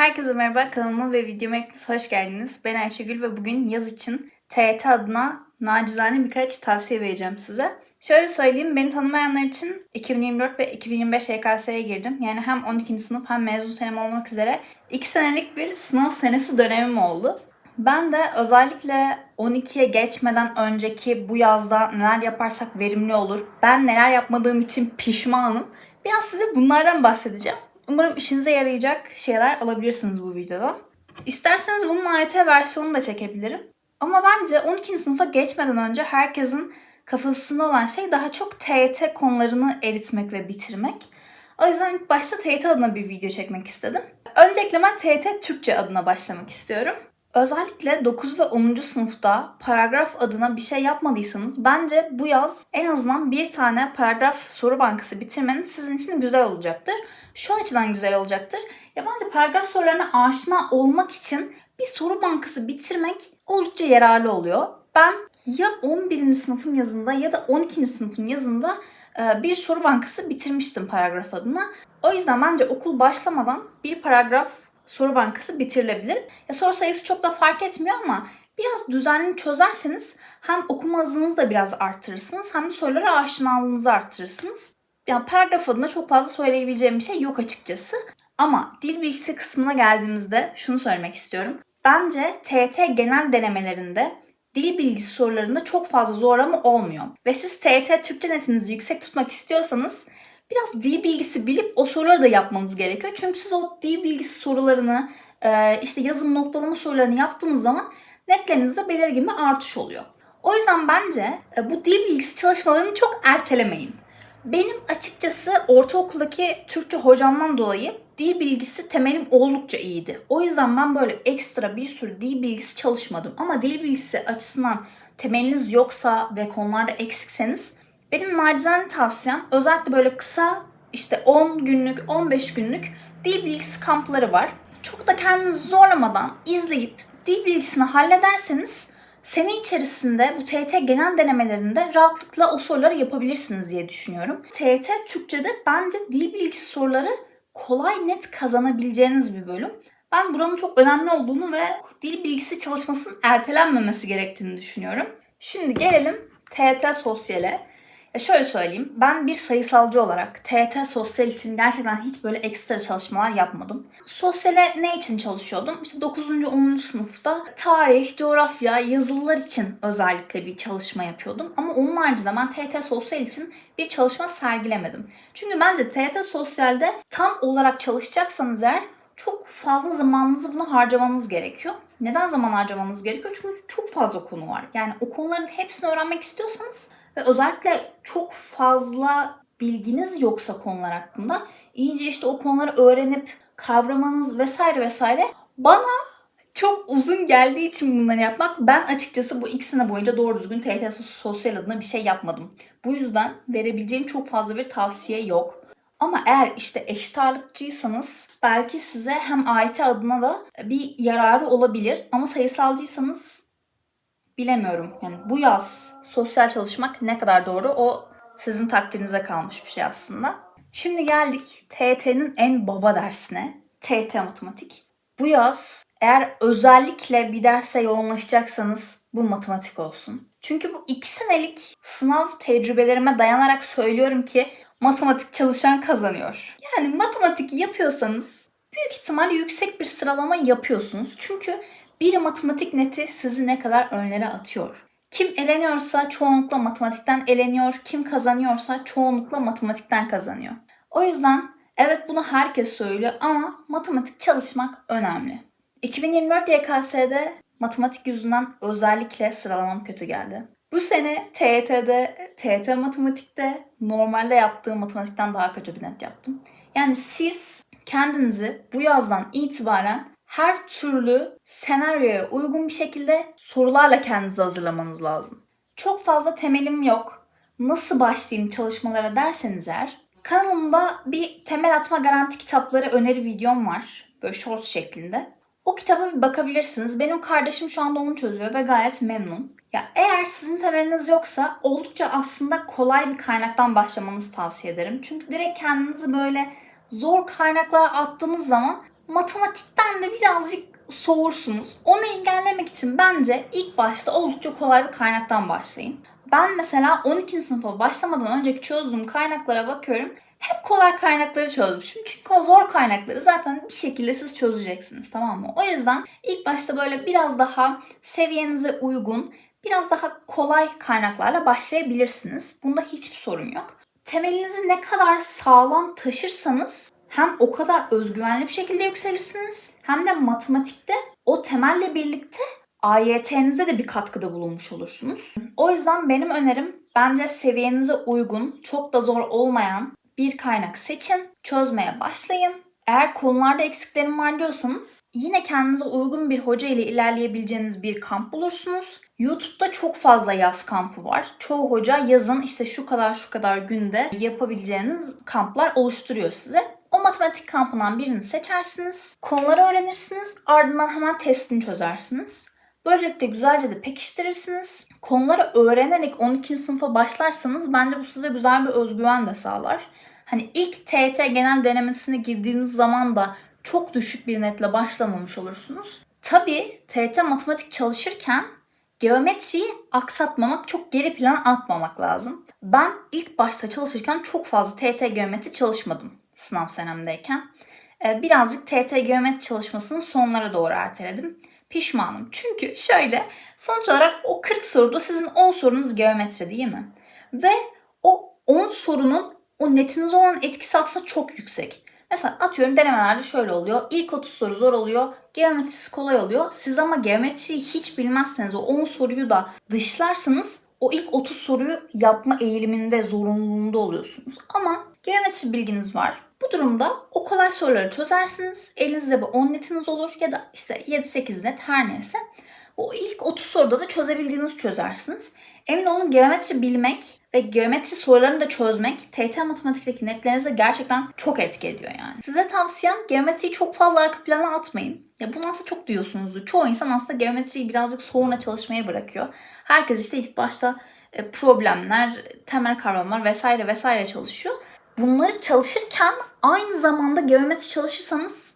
Herkese merhaba kanalıma ve videoma hepiniz hoş geldiniz. Ben Ayşegül ve bugün yaz için TYT adına nacizane birkaç tavsiye vereceğim size. Şöyle söyleyeyim, beni tanımayanlar için 2024 ve 2025 YKS'ye girdim. Yani hem 12. sınıf hem mezun senem olmak üzere 2 senelik bir sınav senesi dönemim oldu. Ben de özellikle 12'ye geçmeden önceki bu yazda neler yaparsak verimli olur, ben neler yapmadığım için pişmanım. Biraz size bunlardan bahsedeceğim. Umarım işinize yarayacak şeyler alabilirsiniz bu videodan. İsterseniz bunun AYT versiyonunu da çekebilirim. Ama bence 12. sınıfa geçmeden önce herkesin kafasında olan şey daha çok TYT konularını eritmek ve bitirmek. O yüzden ilk başta TYT adına bir video çekmek istedim. Öncelikle ben TYT Türkçe adına başlamak istiyorum. Özellikle 9 ve 10. sınıfta paragraf adına bir şey yapmadıysanız bence bu yaz en azından bir tane paragraf soru bankası bitirmeniz sizin için güzel olacaktır. Şu açıdan güzel olacaktır. Ya bence paragraf sorularına aşina olmak için bir soru bankası bitirmek oldukça yararlı oluyor. Ben ya 11. sınıfın yazında ya da 12. sınıfın yazında e, bir soru bankası bitirmiştim paragraf adına. O yüzden bence okul başlamadan bir paragraf soru bankası bitirilebilir. Ya soru sayısı çok da fark etmiyor ama biraz düzenli çözerseniz hem okuma hızınızı da biraz artırırsınız hem de sorulara aşinalığınızı artırırsınız. Yani paragraf adına çok fazla söyleyebileceğim bir şey yok açıkçası. Ama dil bilgisi kısmına geldiğimizde şunu söylemek istiyorum. Bence TET genel denemelerinde dil bilgisi sorularında çok fazla zorlama olmuyor. Ve siz TET Türkçe netinizi yüksek tutmak istiyorsanız biraz dil bilgisi bilip o soruları da yapmanız gerekiyor. Çünkü siz o dil bilgisi sorularını, e, işte yazım noktalama sorularını yaptığınız zaman netlerinizde belirgin bir artış oluyor. O yüzden bence e, bu dil bilgisi çalışmalarını çok ertelemeyin. Benim açıkçası ortaokuldaki Türkçe hocamdan dolayı dil bilgisi temelim oldukça iyiydi. O yüzden ben böyle ekstra bir sürü dil bilgisi çalışmadım. Ama dil bilgisi açısından temeliniz yoksa ve konularda eksikseniz benim nacizane tavsiyem özellikle böyle kısa işte 10 günlük 15 günlük dil bilgisi kampları var. Çok da kendinizi zorlamadan izleyip dil bilgisini hallederseniz sene içerisinde bu TYT genel denemelerinde rahatlıkla o soruları yapabilirsiniz diye düşünüyorum. TYT Türkçe'de bence dil bilgisi soruları kolay net kazanabileceğiniz bir bölüm. Ben buranın çok önemli olduğunu ve dil bilgisi çalışmasının ertelenmemesi gerektiğini düşünüyorum. Şimdi gelelim TYT Sosyal'e. Ya şöyle söyleyeyim. Ben bir sayısalcı olarak TET sosyal için gerçekten hiç böyle ekstra çalışmalar yapmadım. Sosyale ne için çalışıyordum? İşte 9. 10. sınıfta tarih, coğrafya, yazılılar için özellikle bir çalışma yapıyordum. Ama onun haricinde ben TET sosyal için bir çalışma sergilemedim. Çünkü bence TET sosyalde tam olarak çalışacaksanız eğer çok fazla zamanınızı buna harcamanız gerekiyor. Neden zaman harcamanız gerekiyor? Çünkü çok fazla konu var. Yani o konuların hepsini öğrenmek istiyorsanız ve özellikle çok fazla bilginiz yoksa konular hakkında iyice işte o konuları öğrenip kavramanız vesaire vesaire bana çok uzun geldiği için bunları yapmak ben açıkçası bu iki sene boyunca doğru düzgün TYT sosyal adına bir şey yapmadım. Bu yüzden verebileceğim çok fazla bir tavsiye yok. Ama eğer işte eşit belki size hem AYT adına da bir yararı olabilir. Ama sayısalcıysanız bilemiyorum. Yani bu yaz sosyal çalışmak ne kadar doğru o sizin takdirinize kalmış bir şey aslında. Şimdi geldik TYT'nin en baba dersine. TYT matematik. Bu yaz eğer özellikle bir derse yoğunlaşacaksanız bu matematik olsun. Çünkü bu iki senelik sınav tecrübelerime dayanarak söylüyorum ki matematik çalışan kazanıyor. Yani matematik yapıyorsanız büyük ihtimalle yüksek bir sıralama yapıyorsunuz. Çünkü bir matematik neti sizi ne kadar önlere atıyor. Kim eleniyorsa çoğunlukla matematikten eleniyor, kim kazanıyorsa çoğunlukla matematikten kazanıyor. O yüzden evet bunu herkes söylüyor ama matematik çalışmak önemli. 2024 YKS'de matematik yüzünden özellikle sıralamam kötü geldi. Bu sene TYT'de, TYT matematikte normalde yaptığım matematikten daha kötü bir net yaptım. Yani siz kendinizi bu yazdan itibaren her türlü senaryoya uygun bir şekilde sorularla kendinizi hazırlamanız lazım. Çok fazla temelim yok. Nasıl başlayayım çalışmalara derseniz eğer kanalımda bir temel atma garanti kitapları öneri videom var. Böyle short şeklinde. O kitaba bir bakabilirsiniz. Benim kardeşim şu anda onu çözüyor ve gayet memnun. Ya eğer sizin temeliniz yoksa oldukça aslında kolay bir kaynaktan başlamanızı tavsiye ederim. Çünkü direkt kendinizi böyle zor kaynaklara attığınız zaman matematikten de birazcık soğursunuz. Onu engellemek için bence ilk başta oldukça kolay bir kaynaktan başlayın. Ben mesela 12. sınıfa başlamadan önceki çözdüğüm kaynaklara bakıyorum. Hep kolay kaynakları çözmüşüm. Çünkü o zor kaynakları zaten bir şekilde siz çözeceksiniz tamam mı? O yüzden ilk başta böyle biraz daha seviyenize uygun, biraz daha kolay kaynaklarla başlayabilirsiniz. Bunda hiçbir sorun yok. Temelinizi ne kadar sağlam taşırsanız hem o kadar özgüvenli bir şekilde yükselirsiniz hem de matematikte o temelle birlikte AYT'nize de bir katkıda bulunmuş olursunuz. O yüzden benim önerim bence seviyenize uygun, çok da zor olmayan bir kaynak seçin, çözmeye başlayın. Eğer konularda eksiklerim var diyorsanız yine kendinize uygun bir hoca ile ilerleyebileceğiniz bir kamp bulursunuz. YouTube'da çok fazla yaz kampı var. Çoğu hoca yazın işte şu kadar şu kadar günde yapabileceğiniz kamplar oluşturuyor size. Matematik kampından birini seçersiniz. Konuları öğrenirsiniz. Ardından hemen testini çözersiniz. Böylelikle güzelce de pekiştirirsiniz. Konuları öğrenerek 12. sınıfa başlarsanız bence bu size güzel bir özgüven de sağlar. Hani ilk TET genel denemesine girdiğiniz zaman da çok düşük bir netle başlamamış olursunuz. Tabii TET matematik çalışırken geometriyi aksatmamak, çok geri plana atmamak lazım. Ben ilk başta çalışırken çok fazla TET geometri çalışmadım sınav senemdeyken. Ee, birazcık TET geometri çalışmasını sonlara doğru erteledim. Pişmanım. Çünkü şöyle sonuç olarak o 40 soruda sizin 10 sorunuz geometri değil mi? Ve o 10 sorunun o netiniz olan etkisi aslında çok yüksek. Mesela atıyorum denemelerde şöyle oluyor. İlk 30 soru zor oluyor. Geometrisi kolay oluyor. Siz ama geometriyi hiç bilmezseniz o 10 soruyu da dışlarsanız o ilk 30 soruyu yapma eğiliminde, zorunluluğunda oluyorsunuz. Ama geometri bilginiz var. Bu durumda o kolay soruları çözersiniz. Elinizde bir 10 netiniz olur ya da işte 7-8 net her neyse. O ilk 30 soruda da çözebildiğinizi çözersiniz. Emin olun geometri bilmek ve geometri sorularını da çözmek TT matematikteki netlerinize gerçekten çok etki ediyor yani. Size tavsiyem geometriyi çok fazla arka plana atmayın. Ya bunu aslında çok duyuyorsunuzdur. Çoğu insan aslında geometriyi birazcık sonra çalışmaya bırakıyor. Herkes işte ilk başta e, problemler, temel kavramlar vesaire vesaire çalışıyor. Bunları çalışırken aynı zamanda geometri çalışırsanız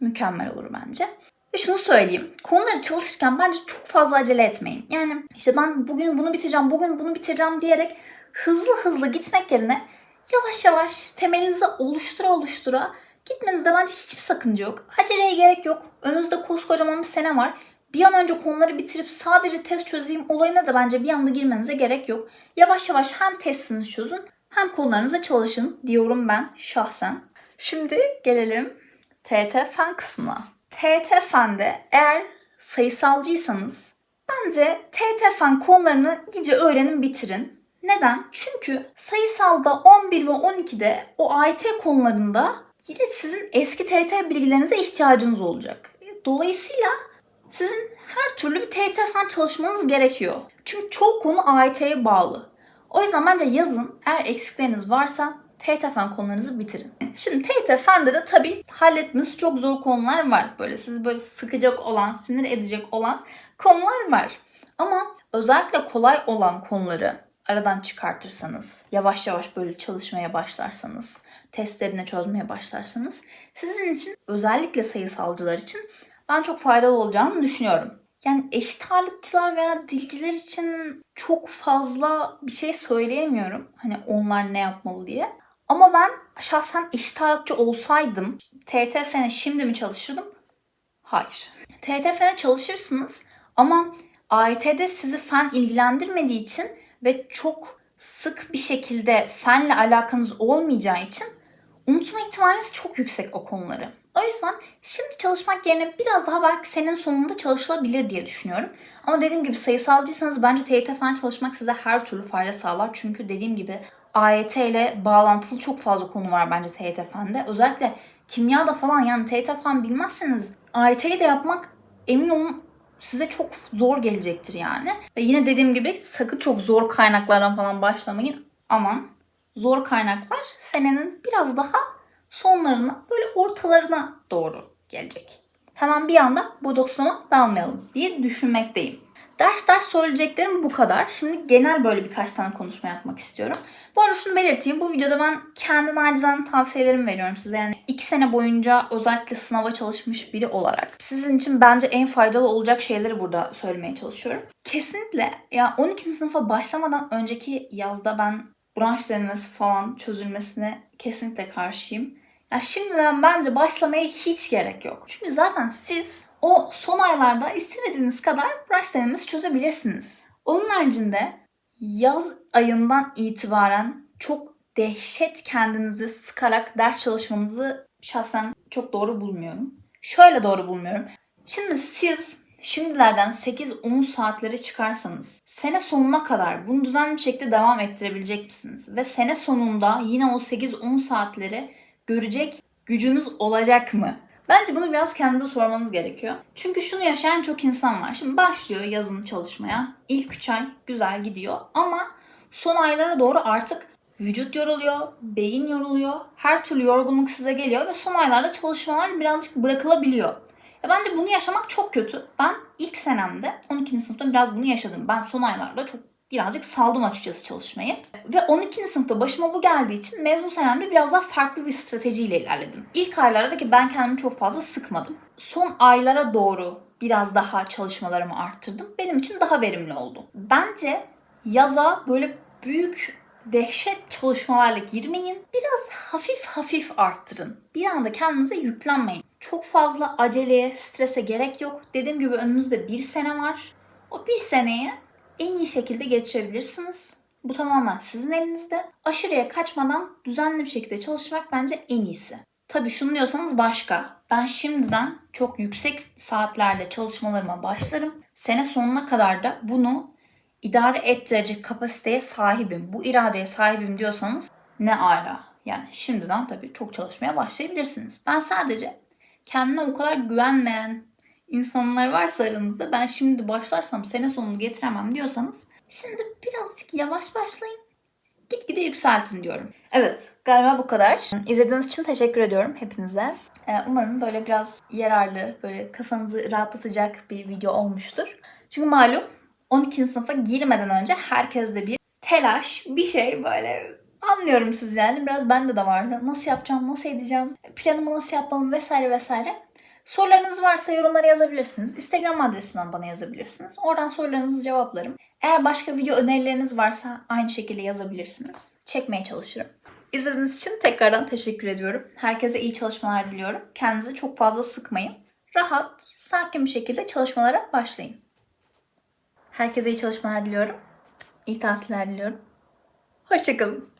mükemmel olur bence. Ve şunu söyleyeyim. Konuları çalışırken bence çok fazla acele etmeyin. Yani işte ben bugün bunu bitireceğim, bugün bunu bitireceğim diyerek hızlı hızlı gitmek yerine yavaş yavaş temelinizi oluştura oluştura gitmenizde bence hiçbir sakınca yok. Aceleye gerek yok. Önünüzde koskocaman bir sene var. Bir an önce konuları bitirip sadece test çözeyim olayına da bence bir anda girmenize gerek yok. Yavaş yavaş hem testinizi çözün hem konularınıza çalışın diyorum ben şahsen. Şimdi gelelim TT fen kısmına. TT Fen'de eğer sayısalcıysanız bence TT Fen konularını iyice öğrenin bitirin. Neden? Çünkü sayısalda 11 ve 12'de o AYT konularında yine sizin eski TT bilgilerinize ihtiyacınız olacak. Dolayısıyla sizin her türlü bir TT Fen çalışmanız gerekiyor. Çünkü çoğu konu AYT'ye bağlı. O yüzden bence yazın eğer eksikleriniz varsa TYT Fen konularınızı bitirin. Şimdi TYT Fen'de de tabii halletmeniz çok zor konular var. Böyle sizi böyle sıkacak olan, sinir edecek olan konular var. Ama özellikle kolay olan konuları aradan çıkartırsanız, yavaş yavaş böyle çalışmaya başlarsanız, testlerini çözmeye başlarsanız sizin için özellikle sayısalcılar için ben çok faydalı olacağını düşünüyorum. Yani eşit ağırlıkçılar veya dilciler için çok fazla bir şey söyleyemiyorum. Hani onlar ne yapmalı diye. Ama ben şahsen eşit ağırlıkçı olsaydım TET Fen'e şimdi mi çalışırdım? Hayır. TET Fen'e çalışırsınız ama AYT'de sizi fen ilgilendirmediği için ve çok sık bir şekilde fenle alakanız olmayacağı için unutma ihtimaliniz çok yüksek o konuları. O yüzden şimdi çalışmak yerine biraz daha belki senin sonunda çalışılabilir diye düşünüyorum. Ama dediğim gibi sayısalcıysanız bence TYT falan çalışmak size her türlü fayda sağlar. Çünkü dediğim gibi AYT ile bağlantılı çok fazla konu var bence TYT Fen'de. Özellikle kimyada falan yani TYT Fen bilmezseniz AYT'yi de yapmak emin olun size çok zor gelecektir yani. Ve yine dediğim gibi sakın çok zor kaynaklardan falan başlamayın. Aman zor kaynaklar senenin biraz daha sonlarına böyle ortalarına doğru gelecek. Hemen bir anda bodoslama dalmayalım diye düşünmekteyim. Ders ders söyleyeceklerim bu kadar. Şimdi genel böyle birkaç tane konuşma yapmak istiyorum. Bu arada şunu belirteyim. Bu videoda ben kendi nacizane tavsiyelerimi veriyorum size. Yani iki sene boyunca özellikle sınava çalışmış biri olarak. Sizin için bence en faydalı olacak şeyleri burada söylemeye çalışıyorum. Kesinlikle ya 12. sınıfa başlamadan önceki yazda ben branş denemesi falan çözülmesine kesinlikle karşıyım. Ya şimdiden bence başlamaya hiç gerek yok. Çünkü zaten siz o son aylarda istemediğiniz kadar branş denemesi çözebilirsiniz. Onun haricinde yaz ayından itibaren çok dehşet kendinizi sıkarak ders çalışmanızı şahsen çok doğru bulmuyorum. Şöyle doğru bulmuyorum. Şimdi siz şimdilerden 8-10 saatleri çıkarsanız sene sonuna kadar bunu düzenli bir şekilde devam ettirebilecek misiniz? Ve sene sonunda yine o 8-10 saatleri görecek gücünüz olacak mı? Bence bunu biraz kendinize sormanız gerekiyor. Çünkü şunu yaşayan çok insan var. Şimdi başlıyor yazın çalışmaya. İlk 3 ay güzel gidiyor ama son aylara doğru artık vücut yoruluyor, beyin yoruluyor. Her türlü yorgunluk size geliyor ve son aylarda çalışmalar birazcık bırakılabiliyor. Ya bence bunu yaşamak çok kötü. Ben ilk senemde 12. sınıfta biraz bunu yaşadım. Ben son aylarda çok birazcık saldım açıkçası çalışmayı. Ve 12. sınıfta başıma bu geldiği için mezun senemde biraz daha farklı bir stratejiyle ilerledim. İlk aylarda ki ben kendimi çok fazla sıkmadım. Son aylara doğru biraz daha çalışmalarımı arttırdım. Benim için daha verimli oldu. Bence yaza böyle büyük dehşet çalışmalarla girmeyin. Biraz hafif hafif arttırın. Bir anda kendinize yüklenmeyin. Çok fazla aceleye, strese gerek yok. Dediğim gibi önünüzde bir sene var. O bir seneyi en iyi şekilde geçirebilirsiniz. Bu tamamen sizin elinizde. Aşırıya kaçmadan düzenli bir şekilde çalışmak bence en iyisi. Tabii şunu diyorsanız başka. Ben şimdiden çok yüksek saatlerde çalışmalarıma başlarım. Sene sonuna kadar da bunu idare ettirecek kapasiteye sahibim. Bu iradeye sahibim diyorsanız ne ala. Yani şimdiden tabii çok çalışmaya başlayabilirsiniz. Ben sadece kendine o kadar güvenmeyen insanlar varsa aranızda ben şimdi başlarsam sene sonunu getiremem diyorsanız şimdi birazcık yavaş başlayın. Gitgide yükseltin diyorum. Evet galiba bu kadar. İzlediğiniz için teşekkür ediyorum hepinize. Ee, Umarım böyle biraz yararlı, böyle kafanızı rahatlatacak bir video olmuştur. Çünkü malum 12. sınıfa girmeden önce herkeste bir telaş, bir şey böyle anlıyorum siz yani. Biraz bende de vardı. Nasıl yapacağım, nasıl edeceğim, planımı nasıl yapmalım vesaire vesaire. Sorularınız varsa yorumlara yazabilirsiniz. Instagram adresimden bana yazabilirsiniz. Oradan sorularınızı cevaplarım. Eğer başka video önerileriniz varsa aynı şekilde yazabilirsiniz. Çekmeye çalışırım. İzlediğiniz için tekrardan teşekkür ediyorum. Herkese iyi çalışmalar diliyorum. Kendinizi çok fazla sıkmayın. Rahat, sakin bir şekilde çalışmalara başlayın. Herkese iyi çalışmalar diliyorum. İyi tahsiller diliyorum. Hoşçakalın.